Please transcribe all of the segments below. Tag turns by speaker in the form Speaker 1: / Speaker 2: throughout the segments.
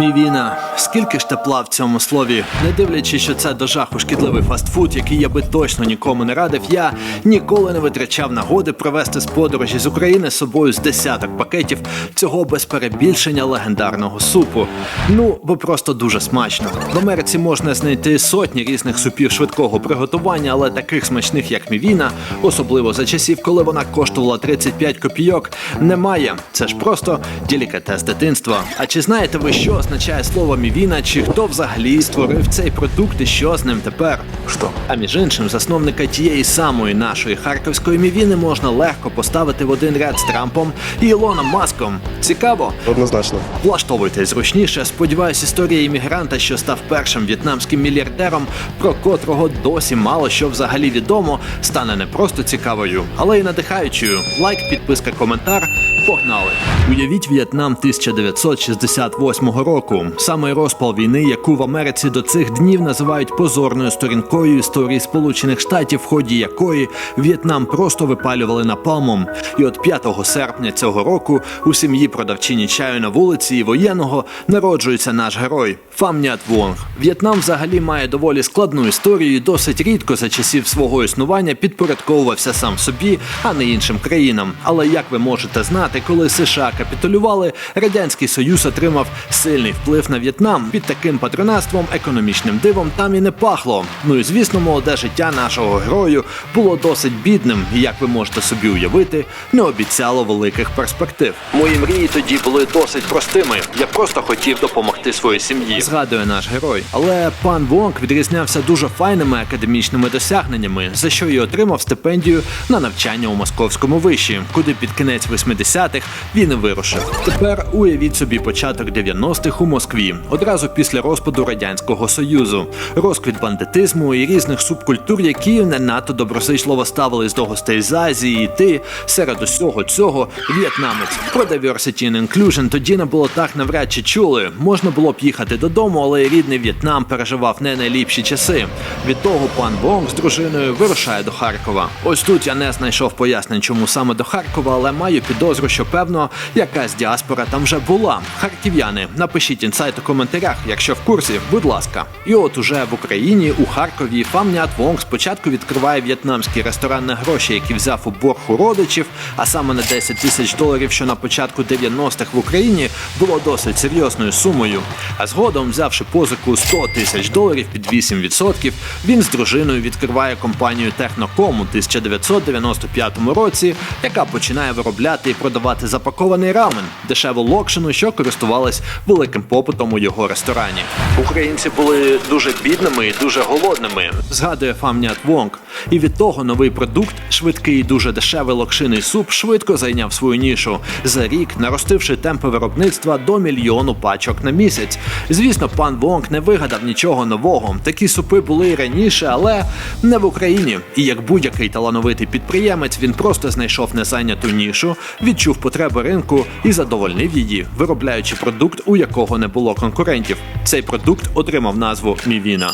Speaker 1: Мівіна, скільки ж тепла в цьому слові, не дивлячись, що це до жаху шкідливий фастфуд, який я би точно нікому не радив, я ніколи не витрачав нагоди провести з подорожі з України з собою з десяток пакетів цього без перебільшення легендарного супу. Ну, бо просто дуже смачно. В Америці можна знайти сотні різних супів швидкого приготування, але таких смачних, як мівіна, особливо за часів, коли вона коштувала 35 копійок, немає. Це ж просто делікатес дитинства. А чи знаєте ви, що означає слово мівіна, чи хто взагалі створив цей продукт і що з ним тепер?
Speaker 2: Что?
Speaker 1: А між іншим, засновника тієї самої нашої харківської мівіни можна легко поставити в один ряд з Трампом і Ілоном Маском. Цікаво?
Speaker 2: Однозначно.
Speaker 1: Влаштовуйтесь зручніше. Сподіваюсь, історія іммігранта, що став першим в'єтнамським мільярдером, про котрого досі мало що взагалі відомо, стане не просто цікавою, але й надихаючою. Лайк, підписка, коментар. Погнали! Уявіть В'єтнам 1968 року. Саме розпал війни, яку в Америці до цих днів називають позорною сторінкою історії Сполучених Штатів, в ході якої В'єтнам просто випалювали напалмом. І от 5 серпня цього року у сім'ї продавчині чаю на вулиці і воєнного народжується наш герой Фам Нят Вонг. В'єтнам взагалі має доволі складну історію і досить рідко за часів свого існування підпорядковувався сам собі, а не іншим країнам. Але як ви можете знати, коли США капітулювали, радянський союз отримав сильний вплив на В'єтнам. Під таким патронатством, економічним дивом там і не пахло. Ну і звісно, молоде життя нашого герою було досить бідним, і як ви можете собі уявити, не обіцяло великих перспектив. Мої мрії тоді були досить простими. Я просто хотів допомогти своїй сім'ї. Згадує наш герой. Але пан Вонг відрізнявся дуже файними академічними досягненнями, за що й отримав стипендію на навчання у московському виші, куди під кінець 80-х він і вирушив. Тепер уявіть собі початок 90-х у Москві, одразу після розпаду радянського союзу, розквіт бандитизму і різних субкультур, які не надто доброзичливо ставились до гостей з Азії. І ти серед усього цього в'єтнамець. Про diversity and inclusion тоді не було так навряд чи чули. Можна було б їхати додому, але рідний В'єтнам переживав не найліпші часи. Від того пан Вонг з дружиною вирушає до Харкова. Ось тут я не знайшов пояснень, чому саме до Харкова, але маю підозру, що певно якась діаспора там вже була. Харків'яни, напишіть інсайт у коментарях, якщо в курсі, будь ласка. І от уже в Україні, у Харкові, Фам Нят Вонг спочатку відкриває в'єтнамський ресторан на гроші, які взяв у борг у родичів, а саме на 10 тисяч доларів, що на початку 90-х в Україні було досить серйозною сумою. А згодом, взявши позику 100 тисяч доларів під 8%, він з дружиною відкриває компанію Техноком у 1995 році, яка починає виробляти і продавати запакований рамен, дешеву локшину, що користувалась великим попитом у його ресторані. Українці були дуже бідними і дуже голодними, згадує Фамнят Вонг. І від того новий продукт, швидкий і дуже дешевий локшиний суп, швидко зайняв свою нішу за рік, наростивши темпи виробництва до мільйону пачок на місяць. Звісно, пан Вонг не вигадав нічого нового. Такі супи були і раніше, але не в Україні. І як будь-який талановитий підприємець, він просто знайшов незайняту нішу, відчув потреби ринку і задовольнив її, виробляючи продукт, у якого не було конкурентів. Цей продукт отримав назву Мівіна.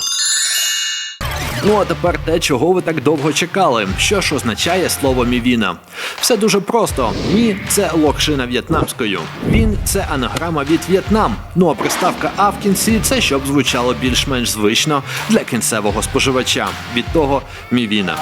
Speaker 1: Ну а тепер те, чого ви так довго чекали. Що ж означає слово мівіна? Все дуже просто. Мі це локшина в'єтнамською. Він це анаграма від В'єтнам. Ну а приставка А в кінці це щоб звучало більш-менш звично для кінцевого споживача. Від того мівіна.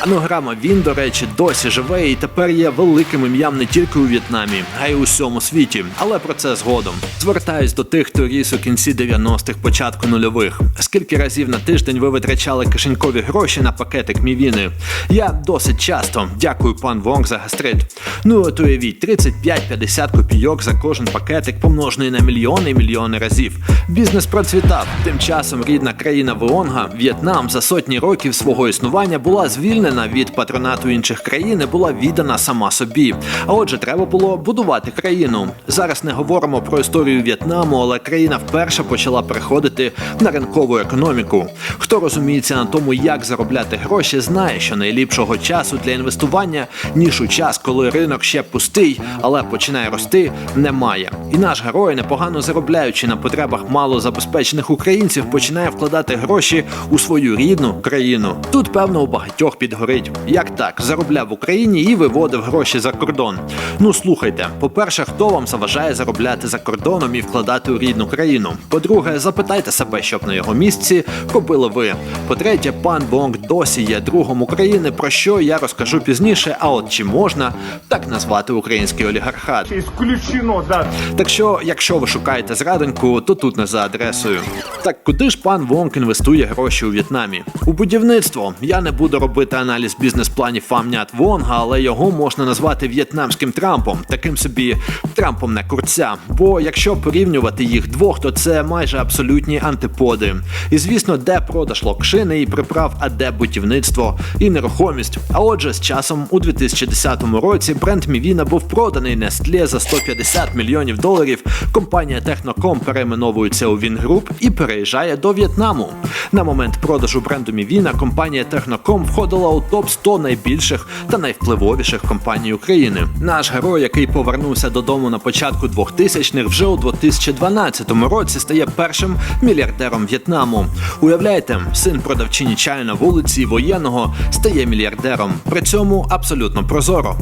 Speaker 1: Анограма він, до речі, досі живе і тепер є великим ім'ям не тільки у В'єтнамі, а й у всьому світі. Але про це згодом. Звертаюсь до тих, хто ріс у кінці 90-х, початку нульових. Скільки разів на тиждень ви витрачали кишенькові гроші на пакетик мівіни? Я досить часто. Дякую, пан Вонг, за гастрит. Ну от уявіть, 35-50 копійок за кожен пакетик, помножений на мільйони і мільйони разів. Бізнес процвітав. Тим часом рідна країна Вионга, В'єтнам, за сотні років свого існування була звільнена від патронату інших країн була віддана сама собі. А отже, треба було будувати країну. Зараз не говоримо про історію В'єтнаму, але країна вперше почала переходити на ринкову економіку. Хто розуміється на тому, як заробляти гроші, знає, що найліпшого часу для інвестування ніж у час, коли ринок ще пустий, але починає рости, немає. І наш герой, непогано заробляючи на потребах малозабезпечених українців, починає вкладати гроші у свою рідну країну. Тут, певно, у багатьох сайт горить. Як так? Заробляв в Україні і виводив гроші за кордон. Ну слухайте, по-перше, хто вам заважає заробляти за кордоном і вкладати у рідну країну? По-друге, запитайте себе, що б на його місці робили ви. По-третє, пан Бонг досі є другом України, про що я розкажу пізніше. А от чи можна так назвати український олігархат?
Speaker 2: Исключено, да.
Speaker 1: Так що, якщо ви шукаєте зрадоньку, то тут не за адресою. Так куди ж пан Вонг інвестує гроші у В'єтнамі? У будівництво. Я не буду робити аналіз бізнес-планів Фамнят Вонга, але його можна назвати в'єтнамським Трампом, таким собі Трампом не курця. Бо якщо порівнювати їх двох, то це майже абсолютні антиподи. І звісно, де продаж локшини і приправ, а де будівництво і нерухомість. А отже, з часом у 2010 році бренд Мівіна був проданий Nestlé за 150 мільйонів доларів. Компанія Техноком перейменовується у Вінгруп і переїжджає до В'єтнаму. На момент продажу бренду Мівіна компанія Техноком входила у топ 100 найбільших та найвпливовіших компаній України. Наш герой, який повернувся додому на початку 2000-х, вже у 2012 році стає першим мільярдером В'єтнаму. Уявляєте, син продавчині чаю на вулиці воєнного стає мільярдером. При цьому абсолютно прозоро.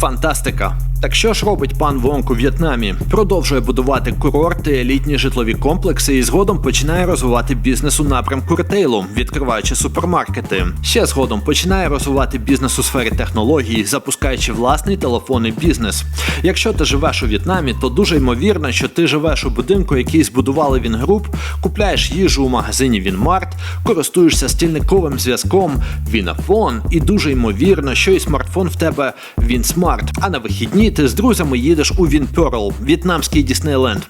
Speaker 1: Фантастика. Так що ж робить пан Вонг у В'єтнамі? Продовжує будувати курорти, елітні житлові комплекси і згодом починає розвивати бізнес у напрямку ретейлу, відкриваючи супермаркети. Ще згодом починає розвивати бізнес у сфері технологій, запускаючи власний телефонний бізнес. Якщо ти живеш у В'єтнамі, то дуже ймовірно, що ти живеш у будинку, який збудували Вінгруп, купляєш їжу у магазині Вінмарт, користуєшся стільниковим зв'язком Вінафон, і дуже ймовірно, що і смартфон в тебе Вінсмарт. А на вихідні ти з друзями їдеш у Вінперл, в'єтнамський Діснейленд.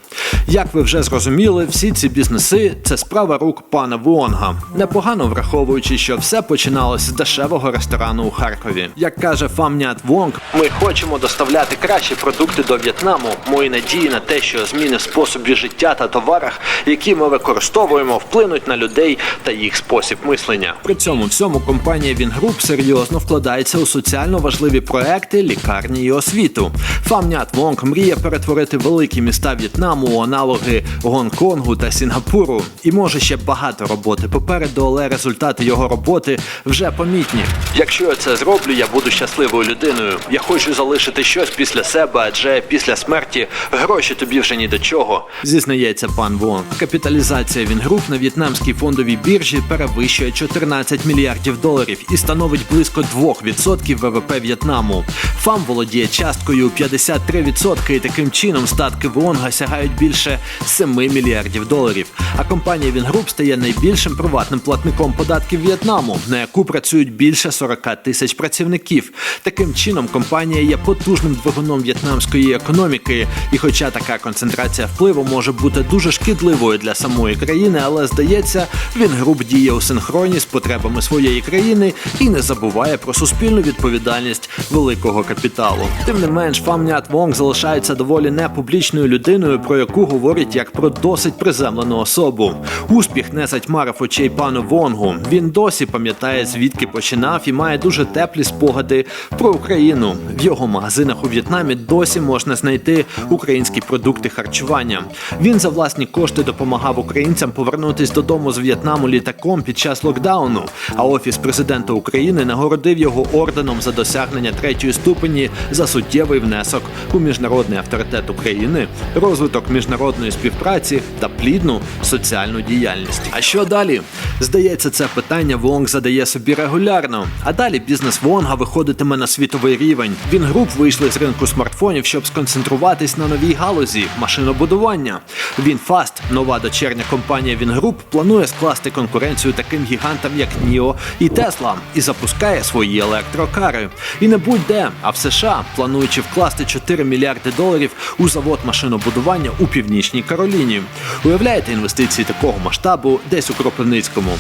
Speaker 1: Як ви вже зрозуміли, всі ці бізнеси це справа рук пана Вонга. Непогано враховуючи, що все починалось з дешевого ресторану у Харкові. Як каже Фамнят Вонг, ми хочемо доставляти кращі продукти до В'єтнаму. Мої надії на те, що зміни в способі життя та товарах, які ми використовуємо, вплинуть на людей та їх спосіб мислення. При цьому всьому компанія Вінгруп серйозно вкладається у соціально важливі проекти, лікарні і освіту. Фамнят Вонг мріє перетворити великі міста В'єтнаму у аналоги Гонконгу та Сінгапуру. І може ще багато роботи попереду, але результати його роботи вже помітні. Якщо я це зроблю, я буду щасливою людиною. Я хочу залишити щось після себе, адже після смерті гроші тобі вже ні до чого. Зізнається пан Вонг. Капіталізація Вінгруп на в'єтнамській фондовій біржі перевищує 14 мільярдів доларів і становить близько 2% ВВП В'єтнаму. ФАМ володіє часткою у 53% і таким чином статки Вонга сягають більше 7 мільярдів доларів. А компанія Вінгруп стає найбільшим приватним платником податків В'єтнаму, на яку працюють більше 40 тисяч працівників. Таким чином, компанія є потужним двигуном в'єтнамської економіки. І хоча така концентрація впливу може бути дуже шкідливою для самої країни, але здається, Вінгруп діє у синхроні з потребами своєї країни і не забуває про суспільну відповідальність великого капіталу. Тим не менш, Фамнят Вонг залишається доволі непублічною людиною, про яку говорять як про досить приземлену особу. Успіх не затьмарив очей пану Вонгу. Він досі пам'ятає, звідки починав, і має дуже теплі спогади про Україну. В його магазинах у В'єтнамі досі можна знайти українські продукти харчування. Він за власні кошти допомагав українцям повернутись додому з В'єтнаму літаком під час локдауну. А офіс президента України нагородив його орденом за досягнення третьої ступені за суттєвий внесок у міжнародний авторитет України, розвиток міжнародної співпраці та плідну соціальну діяльність. А що далі? Здається, це питання Вонг задає собі регулярно. А далі бізнес Вонга виходитиме на світовий рівень. Він груп вийшли з ринку смартфонів, щоб сконцентруватись на новій галузі машинобудування. Вінфаст, нова дочерня компанія Вінгруп, планує скласти конкуренцію таким гігантам, як Ніо і Тесла, і запускає свої електрокари. І не будь-де, а в США, плануючи вкласти 4 мільярди доларів у завод машинобудування у північній Кароліні. Уявляєте інвестиції такого масштабу десь у Кропивницькому.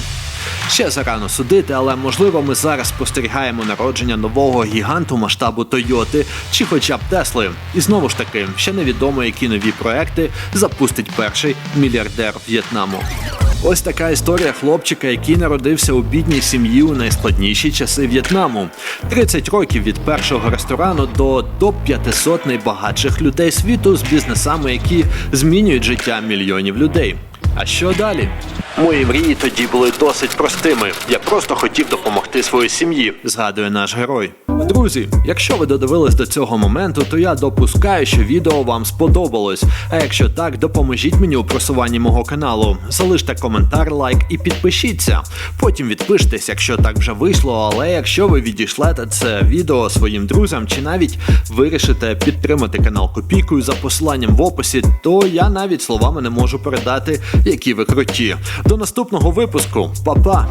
Speaker 1: Ще зарано судити, але можливо ми зараз спостерігаємо народження нового гіганту масштабу Тойоти чи хоча б Тесли. І знову ж таки, ще невідомо, які нові проекти запустить перший мільярдер В'єтнаму. Ось така історія хлопчика, який народився у бідній сім'ї у найскладніші часи В'єтнаму. 30 років від першого ресторану до топ 500 найбагатших людей світу з бізнесами, які змінюють життя мільйонів людей. А що далі? Мої мрії тоді були досить простими. Я просто хотів допомогти своїй сім'ї, згадує наш герой. Друзі, якщо ви додивились до цього моменту, то я допускаю, що відео вам сподобалось. А якщо так, допоможіть мені у просуванні мого каналу. Залиште коментар, лайк і підпишіться. Потім відпишитесь, якщо так вже вийшло. Але якщо ви відійшлете це відео своїм друзям чи навіть вирішите підтримати канал копійкою за посиланням в описі, то я навіть словами не можу передати, які ви круті. До наступного випуску, Па-па!